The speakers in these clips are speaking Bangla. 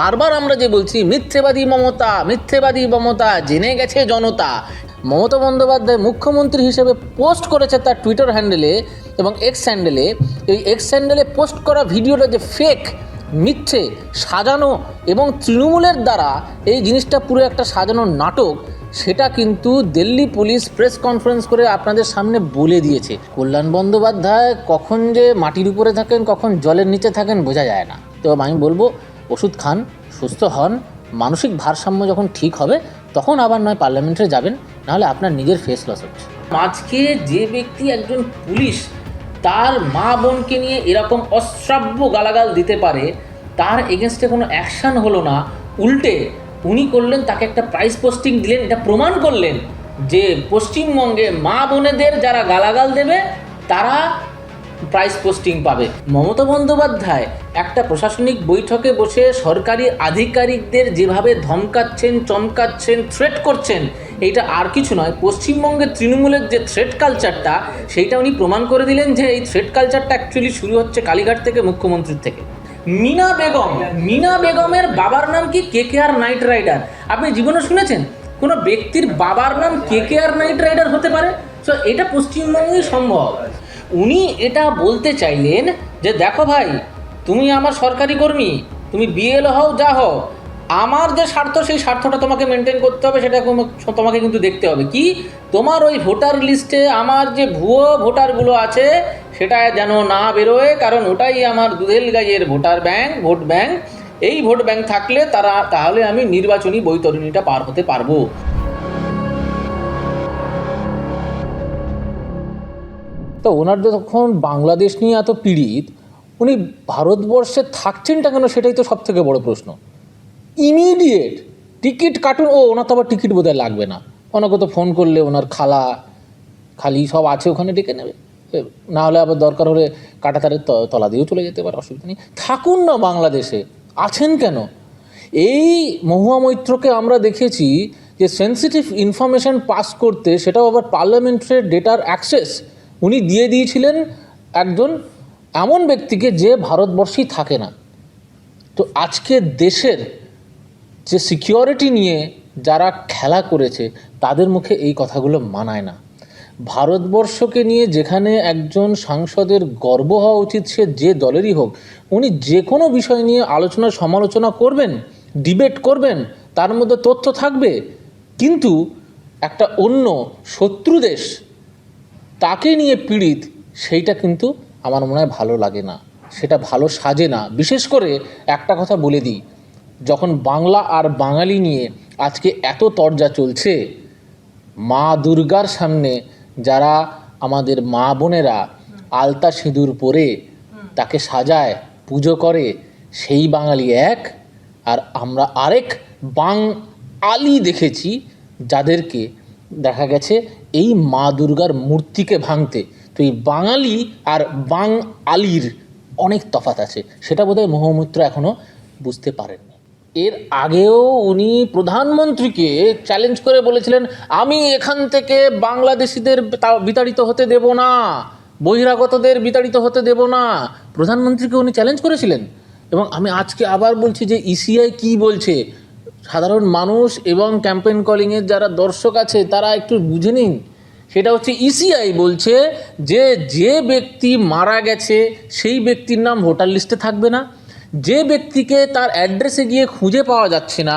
বারবার আমরা যে বলছি, মিথ্যেবাদী মমতা মিথ্যেবাদী মমতা, জেনে গেছে জনতা। মমতা বন্দ্যোপাধ্যায় মুখ্যমন্ত্রী হিসেবে পোস্ট করেছে তার টুইটার হ্যান্ডেলে এবং এক্স হ্যান্ডেলে এই এক্স হ্যান্ডেলে পোস্ট করা ভিডিওটা যে ফেক মিথ্যে, সাজানো এবং তৃণমূলের দ্বারা এই জিনিসটা পুরো একটা সাজানো নাটক, সেটা কিন্তু দিল্লি পুলিশ প্রেস কনফারেন্স করে আপনাদের সামনে বলে দিয়েছে। কল্যাণ বন্দ্যোপাধ্যায় কখন যে মাটির উপরে থাকেন, কখন জলের নিচে থাকেন, বোঝা যায় না। তো আমি বলব ওষুধ খান, সুস্থ হন, মানসিক ভারসাম্য যখন ঠিক হবে, তখন আবার নয় পার্লামেন্টে যাবেন, নাহলে আপনার নিজের ফেস লস হচ্ছে। আজকে যে ব্যক্তি একজন পুলিশ, তার মা বোনকে নিয়ে এরকম অশ্রাব্য গালাগাল দিতে পারে, তার এগেনস্টে কোনো অ্যাকশান হলো না, উল্টে উনি করলেন, তাকে একটা প্রাইস পোস্টিং দিলেন, এটা প্রমাণ করলেন যে পশ্চিমবঙ্গে মা বোনেদের যারা গালাগাল দেবে, তারা প্রাইস পোস্টিং পাবে। মমতা বন্দ্যোপাধ্যায় একটা প্রশাসনিক বৈঠকে বসে সরকারি আধিকারিকদের যেভাবে ধমকাচ্ছেন, চমকাচ্ছেন থ্রেট করছেন, এইটা আর কিছু নয়। পশ্চিমবঙ্গের তৃণমূলের যে থ্রেট কালচারটা সেইটা উনি প্রমাণ করে দিলেন যে এই থ্রেট কালচারটা অ্যাকচুয়ালি শুরু হচ্ছে কালীঘাট থেকে, মুখ্যমন্ত্রীর থেকে। মিনা বেগম, মিনা বেগমের বাবার নাম কি কে কে আর নাইট রাইডার? আপনি জীবনে শুনেছেন? কোনো ব্যক্তির বাবার নাম কে কে আর নাইট রাইডার হতে পারে? সো এটা পশ্চিমবঙ্গেই সম্ভব। উনি এটা বলতে চাইলেন যে, দেখো ভাই, তুমি আমার সরকারি কর্মী, তুমি বিএল হও, যা হও, আমার যে স্বার্থ, সেই স্বার্থটা তোমাকে মেনটেন করতে হবে, সেটা তোমাকে কিন্তু দেখতে হবে। কি? তোমার ওই ভোটার লিস্টে আমার যে ভুয়ো ভোটারগুলো আছে, সেটা যেন না বেরোয়, কারণ ওটাই আমার দুধেল গাইয়ের ভোটার ব্যাংক, ভোট ব্যাংক। এই ভোট ব্যাংক থাকলে তারা, তাহলে আমি নির্বাচনী বৈতরণীটা পার হতে পারব। তো ওনার যখন বাংলাদেশ নিয়ে এত পীড়িত, উনি ভারতবর্ষে থাকছেনটা কেন সেটাই তো সব থেকে বড় প্রশ্ন। ইমিডিয়েট টিকিট কাটুন, ও ওনার তো আবার টিকিট বোধহয় লাগবে না। ওনাকে তো ফোন করলে ওনার খালা, খালি সব আছে ওখানে ডেকে নেবে। না হলে আবার দরকার হলে কাটাতারের তলা দিয়েও চলে যেতে পারে, অসুবিধা নেই। থাকুন না বাংলাদেশে, আছেন কেন? এই মহুয়া মৈত্রকে আমরা দেখেছি যে সেন্সিটিভ ইনফরমেশন পাস করতে সেটাও আবার পার্লামেন্টের ডেটার অ্যাক্সেস উনি দিয়ে দিয়েছিলেন একজন এমন ব্যক্তিকে যে ভারতবর্ষেই থাকে না। তো আজকে দেশের যে সিকিউরিটি নিয়ে যারা খেলা করেছে, তাদের মুখে এই কথাগুলো মানায় না। ভারতবর্ষকে নিয়ে যেখানে একজন সাংসদের গর্ব হওয়া উচিত, সে যে দলেরই হোক, উনি যে কোনো বিষয় নিয়ে আলোচনা, সমালোচনা করবেন ডিবেট করবেন, তার মধ্যে তথ্য থাকবে। কিন্তু একটা অন্য শত্রু দেশ তাকে নিয়ে পীড়িত, সেইটা কিন্তু আমার মনে হয় ভালো লাগে না। সেটা ভালো সাজে না। বিশেষ করে একটা কথা বলে দিই, যখন বাংলা আর বাঙালি নিয়ে আজকে এত তরজা চলছে, মা দুর্গার সামনে যারা আমাদের মা বোনেরা আলতা সিঁদুর পরে তাকে সাজায়, পুজো করে, সেই বাঙালি এক। আর আমরা আরেক বাং আলি দেখেছি যাদেরকে দেখা গেছে, এই মা দুর্গার মূর্তিকে ভাঙতে। তো এই বাঙালি আর বাং আলির অনেক তফাৎ আছে, সেটা বোধহয় মোহমূত্র এখনও বুঝতে পারেননি। এর আগেও উনি প্রধানমন্ত্রীকে চ্যালেঞ্জ করে বলেছিলেন, আমি এখান থেকে বাংলাদেশিদের বিতাড়িত হতে দেব না, বহিরাগতদের বিতাড়িত হতে দেব না। প্রধানমন্ত্রীকে উনি চ্যালেঞ্জ করেছিলেন এবং আমি আজকে আবার বলছি যে ইসিআই কি বলছে? সাধারণ মানুষ এবং ক্যাম্পেইন কলিংয়ের যারা দর্শক আছে, তারা একটু বুঝে নিন। সেটা হচ্ছে ইসিআই বলছে যে যে ব্যক্তি মারা গেছে, সেই ব্যক্তির নাম ভোটার লিস্টে থাকবে না। যে ব্যক্তিকে তার অ্যাড্রেসে গিয়ে খুঁজে পাওয়া যাচ্ছে না,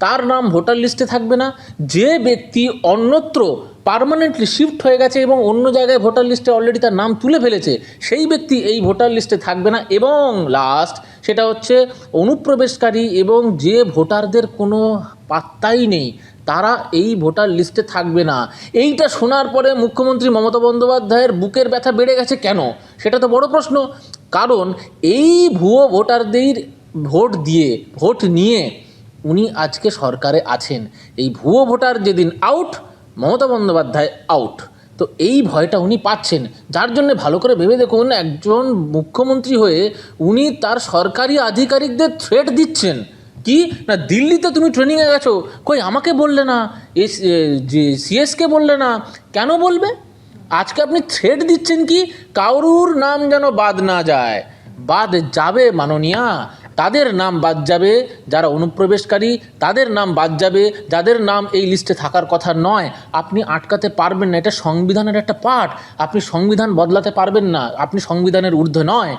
তার নাম ভোটার লিস্টে থাকবে না। যে ব্যক্তি অন্যত্র পার্মানেন্টলি শিফট হয়ে গেছে এবং অন্য জায়গায় ভোটার লিস্টে অলরেডি তার নাম তুলে ফেলেছে, সেই ব্যক্তি এই ভোটার লিস্টে থাকবে না এবং লাস্ট সেটা হচ্ছে অনুপ্রবেশকারী এবং যে ভোটারদের কোনো পাত্তাই নেই, তারা এই ভোটার লিস্টে থাকবে না। এইটা শোনার পরে মুখ্যমন্ত্রী মমতা বন্দ্যোপাধ্যায়ের বুকের ব্যথা বেড়ে গেছে কেন? সেটা তো বড় প্রশ্ন। কারণ এই ভুয়ো ভোটারদের ভোট দিয়ে, ভোট নিয়ে উনি আজকে সরকারে আছেন। এই ভুয়ো ভোটার যেদিন আউট মমতা বন্দ্যোপাধ্যায় আউট তো এই ভয়টা উনি পাচ্ছেন। যার জন্য ভালো করে ভেবে দেখুন, একজন মুখ্যমন্ত্রী হয়ে উনি তার সরকারি আধিকারিকদের থ্রেট দিচ্ছেন। কি? না, দিল্লিতে তুমি ট্রেনিংয়ে গেছো। কই, আমাকে বললে না। এস যে সিএসকে বললে না। কেন বলবে? আজকে আপনি থ্রেট দিচ্ছেন কি? কারুর নাম যেন বাদ না যায়। বাদ যাবে মাননীয়া। তাদের নাম বাদ যাবে যারা অনুপ্রবেশকারী, তাদের নাম বাদ যাবে যাদের নাম এই লিস্টে থাকার কথা নয়। আপনি আটকাতে পারবেন না, এটা সংবিধানের একটা পার্ট আপনি সংবিধান বদলাতে পারবেন না, আপনি সংবিধানের ঊর্ধ্বে নয়।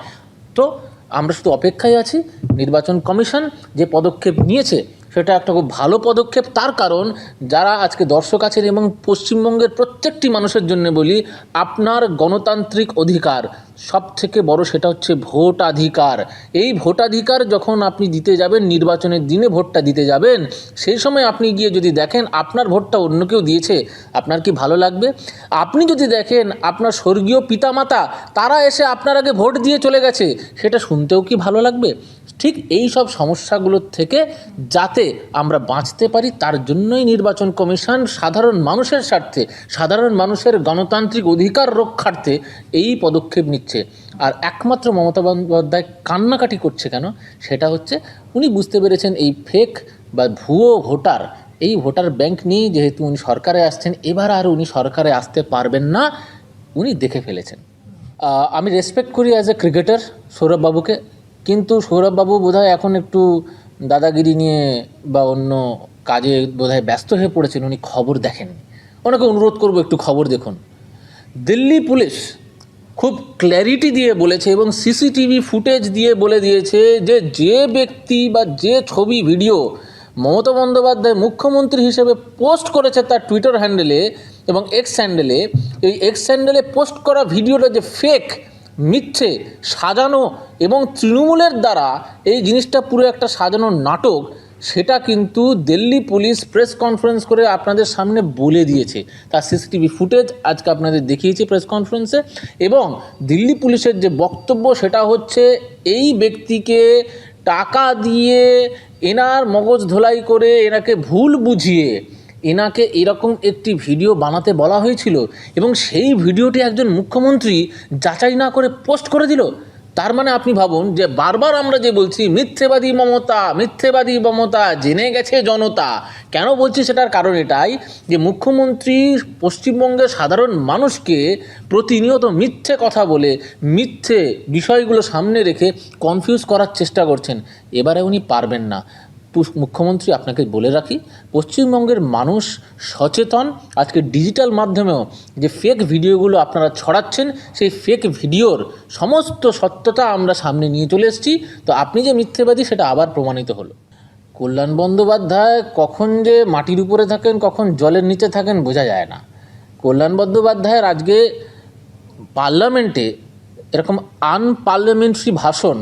তো আমরা শুধু অপেক্ষায় আছি, নির্বাচন কমিশন যে পদক্ষেপ নিয়েছে, সেটা একটা খুব ভালো পদক্ষেপ। তার কারণ, যারা আজকে দর্শক আছেন এবং পশ্চিমবঙ্গের প্রত্যেকটি মানুষের জন্য বলি, আপনার গণতান্ত্রিক অধিকার সব থেকে বড় সেটা হচ্ছে ভোটাধিকার। এই ভোটাধিকার যখন আপনি দিতে যাবেন, নির্বাচনের দিনে ভোটটা দিতে যাবেন, সেই সময় আপনি গিয়ে যদি দেখেন আপনার ভোটটা অন্য কেউ দিয়েছে, আপনার কি ভালো লাগবে? আপনি যদি দেখেন আপনার স্বর্গীয় পিতামাতা, তারা এসে আপনার আগে ভোট দিয়ে চলে গেছে, সেটা শুনতেও কি ভালো লাগবে? ঠিক এই সব সমস্যাগুলোর থেকে যাতে আমরা বাঁচতে পারি, তার জন্যই নির্বাচন কমিশন সাধারণ মানুষের স্বার্থে, সাধারণ মানুষের গণতান্ত্রিক অধিকার রক্ষার্থে এই পদক্ষেপ নিচ্ছে। আর একমাত্র মমতা বন্দ্যোপাধ্যায় কান্নাকাটি করছে কেন? সেটা হচ্ছে উনি বুঝতে পেরেছেন এই ফেক বা ভুয়ো ভোটার, এই ভোটার ব্যাংক নিয়েই যেহেতু উনি সরকারে আসছেন, এবার আর উনি সরকারে আসতে পারবেন না, উনি দেখে ফেলেছেন। আমি রেসপেক্ট করি অ্যাজ এ ক্রিকেটার সৌরভবাবুকে কিন্তু সৌরভবাবু বোধহয় এখন একটু দাদাগিরি নিয়ে বা অন্য কাজে বোধহয় ব্যস্ত হয়ে পড়েছেন, উনি খবর দেখেননি। ওনাকে অনুরোধ করব একটু খবর দেখুন। দিল্লি পুলিশ খুব ক্ল্যারিটি দিয়ে বলেছে এবং সিসিটিভি ফুটেজ দিয়ে বলে দিয়েছে যে যে ব্যক্তি বা যে ছবি ভিডিও মমতা বন্দ্যোপাধ্যায় মুখ্যমন্ত্রী হিসেবে পোস্ট করেছে তার টুইটার হ্যান্ডেলে এবং এক্স হ্যান্ডেলে এই এক্স হ্যান্ডেলে পোস্ট করা ভিডিওটা যে ফেক মিথ্যে, সাজানো এবং তৃণমূলের দ্বারা এই জিনিসটা পুরো একটা সাজানো নাটক সেটা কিন্তু দিল্লি পুলিশ প্রেস কনফারেন্স করে আপনাদের সামনে বলে দিয়েছে। তার সিসিটিভি ফুটেজ আজকে আপনাদের দেখিয়েছি প্রেস কনফারেন্সে এবং দিল্লি পুলিশের যে বক্তব্য সেটা হচ্ছে, এই ব্যক্তিকে টাকা দিয়ে এনার মগজ ধোলাই করে এনাকে ভুল বুঝিয়ে এনাকে এরকম একটি ভিডিও বানাতে বলা হয়েছিল এবং সেই ভিডিওটি একজন মুখ্যমন্ত্রী যাচাই না করে পোস্ট করে দিল। তার মানে আপনি ভাবুন যে বারবার আমরা যে বলছি, মিথ্যেবাদী মমতা মিথ্যেবাদী মমতা, জেনে গেছে জনতা, কেন বলছি সেটার কারণ এটাই যে মুখ্যমন্ত্রী পশ্চিমবঙ্গের সাধারণ মানুষকে প্রতিনিয়ত মিথ্যে কথা বলে, মিথ্যে বিষয়গুলো সামনে রেখে কনফিউজ করার চেষ্টা করছেন। এবারে উনি পারবেন না। মুখ্যমন্ত্রী আপনাকে বলে রাখি, পশ্চিমবঙ্গের মানুষ সচেতন। আজকে ডিজিটাল মাধ্যমেও যে ফেক ভিডিওগুলো আপনারা ছড়াচ্ছেন, সেই ফেক ভিডিওর সমস্ত সত্যতা আমরা সামনে নিয়ে চলে এসেছি। তো আপনি যে মিথ্যেবাদী, সেটা আবার প্রমাণিত হলো। কল্যাণ বন্দ্যোপাধ্যায় কখন যে মাটির উপরে থাকেন, কখন জলের নিচে থাকেন, বোঝা যায় না। কল্যাণ বন্দ্যোপাধ্যায়ের আজকে পার্লামেন্টে এরকম আনপার্লামেন্টারি ভাষণ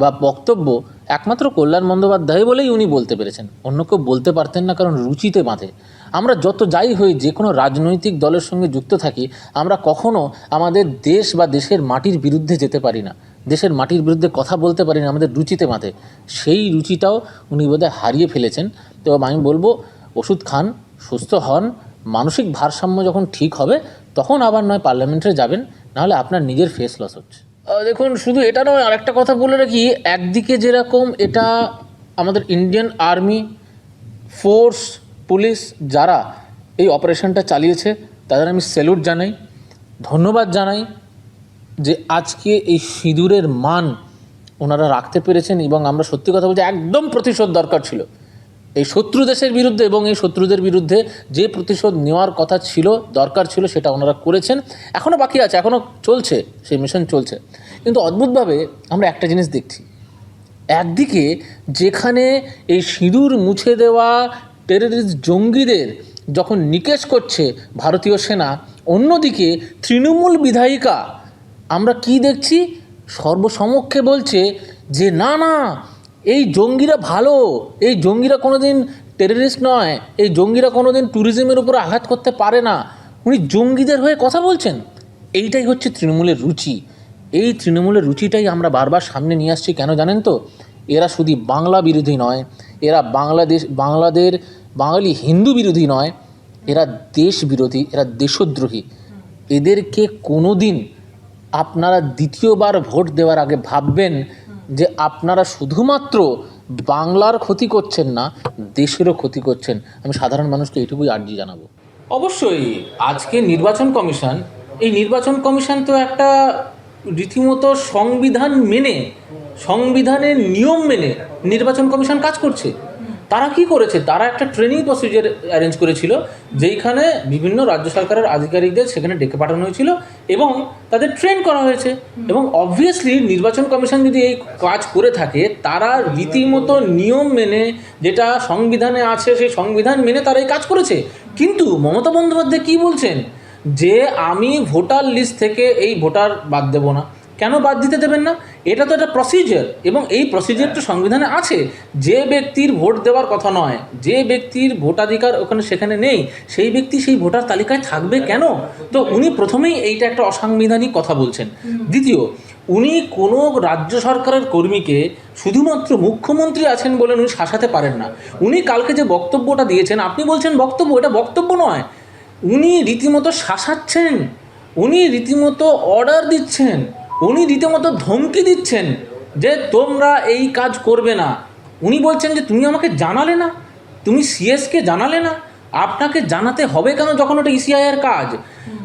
বা বক্তব্য একমাত্র কল্যাণ বন্দ্যোপাধ্যায় বলেই উনি বলতে পেরেছেন। অন্য কেউ বলতে পারতেন না, কারণ রুচিতে বাঁধে। আমরা যত যাই হই, যে কোনো রাজনৈতিক দলের সঙ্গে যুক্ত থাকি, আমরা কখনো আমাদের দেশ বা দেশের মাটির বিরুদ্ধে যেতে পারি না। দেশের মাটির বিরুদ্ধে কথা বলতে পারি না, আমাদের রুচিতে বাঁধে। সেই রুচিটাও উনি বোধহয় হারিয়ে ফেলেছেন। তো আমি বলব, ওষুধ খান, সুস্থ হন, মানসিক ভারসাম্য যখন ঠিক হবে, তখন আবার নয়, পার্লামেন্টে যাবেন, নাহলে আপনার নিজের ফেস লস হচ্ছে। দেখুন, শুধু এটা নয়, আরেকটা কথা বলে রাখি, একদিকে যেরকম এটা আমাদের ইন্ডিয়ান আর্মি ফোর্স পুলিশ যারা এই অপারেশনটা চালিয়েছে, তাদের আমি স্যালুট জানাই, ধন্যবাদ জানাই যে আজকে এই সিঁদুরের মান ওনারা রাখতে পেরেছেন এবং আমরা সত্যি কথা বলছি, একদম প্রতিশোধ দরকার ছিল। এই শত্রু দেশের বিরুদ্ধে এবং এই শত্রুদের বিরুদ্ধে যে প্রতিশোধ নেওয়ার কথা ছিল, দরকার ছিল সেটা ওনারা করেছেন। এখনও বাকি আছে এখনও চলছে, সেই মিশন চলছে। কিন্তু অদ্ভুতভাবে আমরা একটা জিনিস দেখছি। একদিকে যেখানে এই সিঁদুর মুছে দেওয়া টেররিস্ট জঙ্গিদের যখন নিকেশ করছে ভারতীয় সেনা, অন্যদিকে তৃণমূল বিধায়িকা, আমরা কি দেখছি? সর্বসমক্ষে বলছে যে, না না এই জঙ্গিরা ভালো, এই জঙ্গিরা কোনো দিন টেররিস্ট নয়, এই জঙ্গিরা কোনোদিন ট্যুরিজমের উপর আঘাত করতে পারে না। উনি জঙ্গিদের হয়ে কথা বলছেন। এইটাই হচ্ছে তৃণমূলের রুচি। এই তৃণমূলের রুচিটাই আমরা বারবার সামনে নিয়ে আসছি কেন জানেন তো? এরা শুধু বাংলা বিরোধী নয়, এরা বাংলাদেশ, বাংলাদের, বাঙালি হিন্দু বিরোধী নয়, এরা দেশ বিরোধী, এরা দেশদ্রোহী। এদেরকে কোনো দিন আপনারা দ্বিতীয়বার ভোট দেওয়ার আগে ভাববেন যে আপনারা শুধুমাত্র বাংলার ক্ষতি করছেন না, দেশেরও ক্ষতি করছেন। আমি সাধারণ মানুষকে এটুকুই আর্জি জানাব। অবশ্যই, আজকে নির্বাচন কমিশন, এই নির্বাচন কমিশন তো একটা রীতিমতো সংবিধান মেনে, সংবিধানের নিয়ম মেনে নির্বাচন কমিশন কাজ করছে। তারা কি করেছে? তারা একটা ট্রেনিং প্রসিজার অ্যারেঞ্জ করেছিল, যেইখানে বিভিন্ন রাজ্য সরকারের আধিকারিকদের সেখানে ডেকে পাঠানো হয়েছিল এবং তাদের ট্রেন করা হয়েছে। এবং অবভিয়াসলি নির্বাচন কমিশন যদি এই কাজ করে থাকে, তারা রীতিমতো নিয়ম মেনে যেটা সংবিধানে আছে, সেই সংবিধান মেনে তারা এই কাজ করেছে। কিন্তু মমতা বন্দ্যোপাধ্যায় কী বলছেন? যে আমি ভোটার লিস্ট থেকে এই ভোটার বাদ দেবো না। কেন বাদ দিতে দেবেন না? এটা তো একটা প্রসিজার এবং এই প্রসিজারটা সংবিধানে আছে। যে ব্যক্তির ভোট দেওয়ার কথা নয় যে ব্যক্তির ভোটাধিকার ওখানে সেখানে নেই সেই ব্যক্তি সেই ভোটার তালিকায় থাকবে কেন? তো উনি প্রথমেই এইটা একটা অসাংবিধানিক কথা বলছেন। দ্বিতীয় উনি কোনো রাজ্য সরকারের কর্মীকে শুধুমাত্র মুখ্যমন্ত্রী আছেন বলে উনি শাসাতে পারেন না। উনি কালকে যে বক্তব্যটা দিয়েছেন আপনি বলছেন বক্তব্য এটা বক্তব্য নয়। উনি রীতিমতো শাসাচ্ছেন উনি রীতিমতো অর্ডার দিচ্ছেন। উনি রীতিমতো ধমকি দিচ্ছেন যে তোমরা এই কাজ করবে না। উনি বলছেন যে, তুমি আমাকে জানালে না? তুমি সিএসকে জানালে না? আপনাকে জানাতে হবে কেন যখন ওটা ইসিআইয়ের কাজ?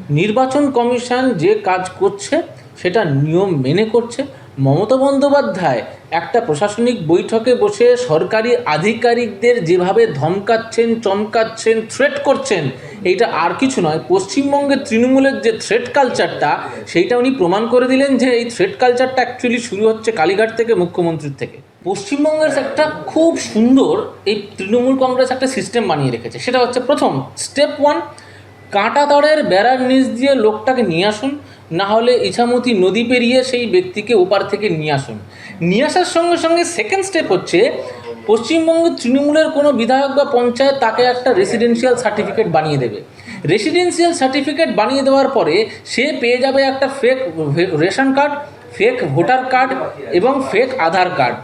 নির্বাচন কমিশন যে কাজ করছে, সেটা নিয়ম মেনে করছে। মমতা বন্দ্যোপাধ্যায় একটা প্রশাসনিক বৈঠকে বসে সরকারি আধিকারিকদের যেভাবে ধমকাচ্ছেন, চমকাচ্ছেন থ্রেট করছেন, এইটা আর কিছু নয়। পশ্চিমবঙ্গের তৃণমূলের যে থ্রেট কালচারটা সেইটা উনি প্রমাণ করে দিলেন যে এই থ্রেট কালচারটা অ্যাকচুয়ালি শুরু হচ্ছে কালীঘাট থেকে মুখ্যমন্ত্রীর থেকে। পশ্চিমবঙ্গের একটা খুব সুন্দর এই তৃণমূল কংগ্রেস একটা সিস্টেম বানিয়ে রেখেছে। সেটা হচ্ছে প্রথম স্টেপ ওয়ান কাঁটা তারের বেড়ার নিচ দিয়ে লোকটাকে নিয়ে আসুন। না হলে ইছামতি নদী পেরিয়ে সেই ব্যক্তিকে ওপার থেকে নিয়ে আসুন। নিয়ে আসার সঙ্গে সঙ্গে সেকেন্ড স্টেপ হচ্ছে পশ্চিমবঙ্গের তৃণমূলের কোনো বিধায়ক বা পঞ্চায়েত তাকে একটা রেসিডেন্সিয়াল সার্টিফিকেট বানিয়ে দেবে। রেসিডেন্সিয়াল সার্টিফিকেট বানিয়ে দেওয়ার পরে সে পেয়ে যাবে একটা fake ration card fake voter card এবং ফেক আধার কার্ড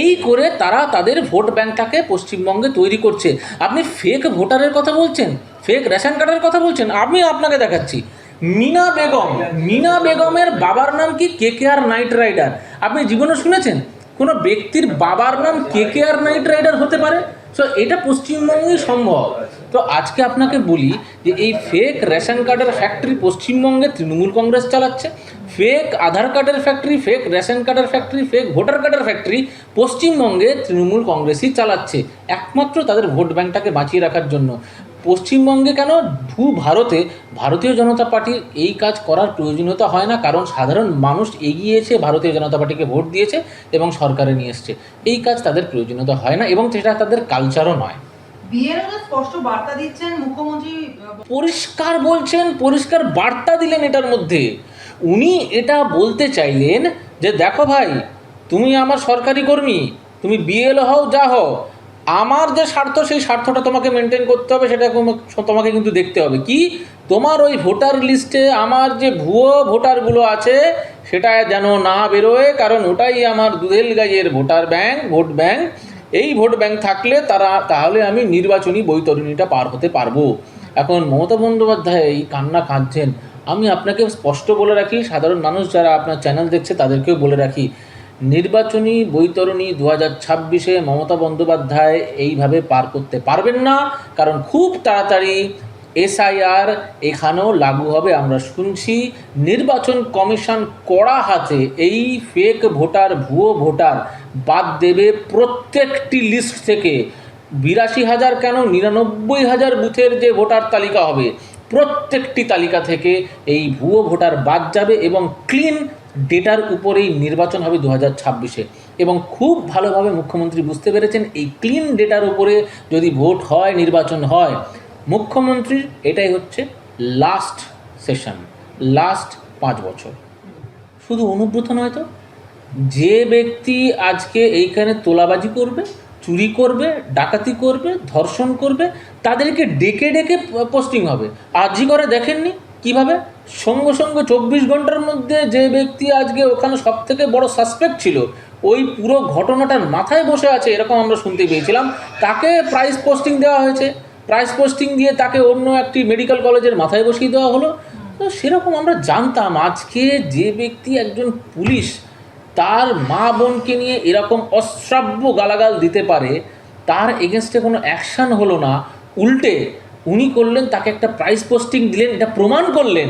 এই করে তারা তাদের ভোট ব্যাংকটাকে পশ্চিমবঙ্গে তৈরি করছে। আপনি ফেক ভোটারের কথা বলছেন ফেক রেশন কার্ডের কথা বলছেন, আমি আপনাকে দেখাচ্ছি। মিনা বেগম, মিনা বেগমের বাবার নাম কি কে কে আর নাইট রাইডার? আপনি জীবনে শুনেছেন? কোনো ব্যক্তির বাবার নাম কে কে আর নাইট রাইডার হতে পারে? সো এটা পশ্চিমবঙ্গেই সম্ভব। তো আজকে আপনাকে বলি যে এই ফেক রেশন কার্ডের ফ্যাক্টরি পশ্চিমবঙ্গে তৃণমূল কংগ্রেস চালাচ্ছে। ফেক আধার কার্ডের ফ্যাক্টরি ফেক রেশন কার্ডের ফ্যাক্টরি ফেক ভোটার কার্ডের ফ্যাক্টরি পশ্চিমবঙ্গে তৃণমূল কংগ্রেসই চালাচ্ছে। একমাত্র তাদের ভোট ব্যাংকটাকে বাঁচিয়ে রাখার জন্য। পশ্চিমবঙ্গে কেন ভূ ভারতে ভারতীয় জনতা পার্টির এই কাজ করার প্রয়োজনীয়তা হয় না? কারণ সাধারণ মানুষ এগিয়েছে ভারতীয় জনতা পার্টিকে ভোট দিয়েছে এবং সরকারে নিয়ে এসছে। এই কাজ তাদের প্রয়োজনীয়তা হয় না এবং সেটা তাদের কালচারও নয়। বিএলও স্পষ্ট বার্তা দিচ্ছেন মুখ্যমন্ত্রী পরিষ্কার বলছেন পরিষ্কার বার্তা দিলেন এটার মধ্যে। উনি এটা বলতে চাইলেন যে দেখো ভাই তুমি আমার সরকারি কর্মী তুমি বিএল হও যা হও আমার যে স্বার্থ, সেই স্বার্থটা তোমাকে মেনটেন করতে হবে, সেটা তোমা- তোমাকে কিন্তু দেখতে হবে। কি? তোমার ওই ভোটার লিস্টে আমার যে ভুয়ো ভোটারগুলো আছে সেটা যেন না বেরোয়, কারণ ওটাই আমার দুধেল গাইয়ের ভোটার ব্যাংক ভোট ব্যাংক এই ভোট ব্যাংক থাকলে তারা, তাহলে আমি নির্বাচনী বৈতরণীটা পার হতে পারব। এখন মমতা বন্দ্যোপাধ্যায় এই কান্না কাঁদছেন। আমি আপনাকে স্পষ্ট বলে রাখি, সাধারণ মানুষ যারা আপনার চ্যানেল দেখছে, তাদেরকেও বলে রাখি। নির্বাচনী বৈতরণী দু হাজার ছাব্বিশে মমতা বন্দ্যোপাধ্যায় এইভাবে পার করতে পারবেন না, কারণ খুব তাড়াতাড়ি এসআইআর এখানেও লাগু হবে। আমরা শুনছি নির্বাচন কমিশন কড়া হাতে এই ফেক ভোটার, ভুয়ো ভোটার বাদ দেবে প্রত্যেকটি লিস্ট থেকে। বিরাশি হাজার কেন? নিরানব্বই হাজার বুথের যে ভোটার তালিকা হবে প্রত্যেকটি তালিকা থেকে এই ভুয়ো ভোটার বাদ যাবে এবং ক্লিন ডেটার উপরেই নির্বাচন হবে দু হাজার ছাব্বিশে। এবং খুব ভালোভাবে মুখ্যমন্ত্রী বুঝতে পেরেছেন, এই ক্লিন ডেটার উপরে যদি ভোট হয়, নির্বাচন হয়, মুখ্যমন্ত্রীর এটাই হচ্ছে লাস্ট সেশন লাস্ট পাঁচ বছর। শুধু অনুব্রত নয় তো, যে ব্যক্তি আজকে এইখানে তোলাবাজি করবে চুরি করবে, ডাকাতি করবে, ধর্ষণ করবে, তাদেরকে ডেকে ডেকে পোস্টিং হবে। আজই করে দেখেননি? কীভাবে? সঙ্গে সঙ্গে চব্বিশ ঘণ্টার মধ্যে যে ব্যক্তি আজকে ওখানে সব থেকে বড় সাসপেক্ট ছিল, ওই পুরো ঘটনাটার মাথায় বসে আছে, এরকম আমরা শুনতে পেয়েছিলাম। তাকে প্রাইস পোস্টিং দেওয়া হয়েছে। প্রাইস পোস্টিং দিয়ে তাকে অন্য একটি মেডিকেল কলেজের মাথায় বসিয়ে দেওয়া হলো। তো সেরকম আমরা জানতাম, আজকে যে ব্যক্তি একজন পুলিশ তার মা বোনকে নিয়ে এরকম অশ্রাব্য গালাগাল দিতে পারে, তার এগেনস্টে কোনো অ্যাকশান হলো না। উল্টে উনি করলেন, তাকে একটা প্রাইস পোস্টিং দিলেন, এটা প্রমাণ করলেন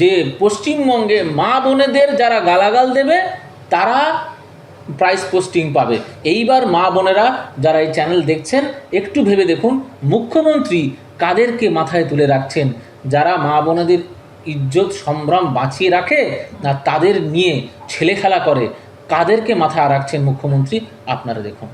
যে পশ্চিমবঙ্গে মা বোনেদের যারা গালাগাল দেবে, তারা প্রাইস পোস্টিং পাবে। এইবার মা বোনেরা যারা এই চ্যানেল দেখছেন, একটু ভেবে দেখুন, মুখ্যমন্ত্রী কাদেরকে মাথায় তুলে রাখছেন? যারা মা বোনেদের ইজ্জত, সম্ভ্রম বাঁচিয়ে রাখে না তাদের নিয়ে ছেলে খেলা করে? কাদেরকে মাথায় রাখছেন মুখ্যমন্ত্রী? আপনারা দেখুন।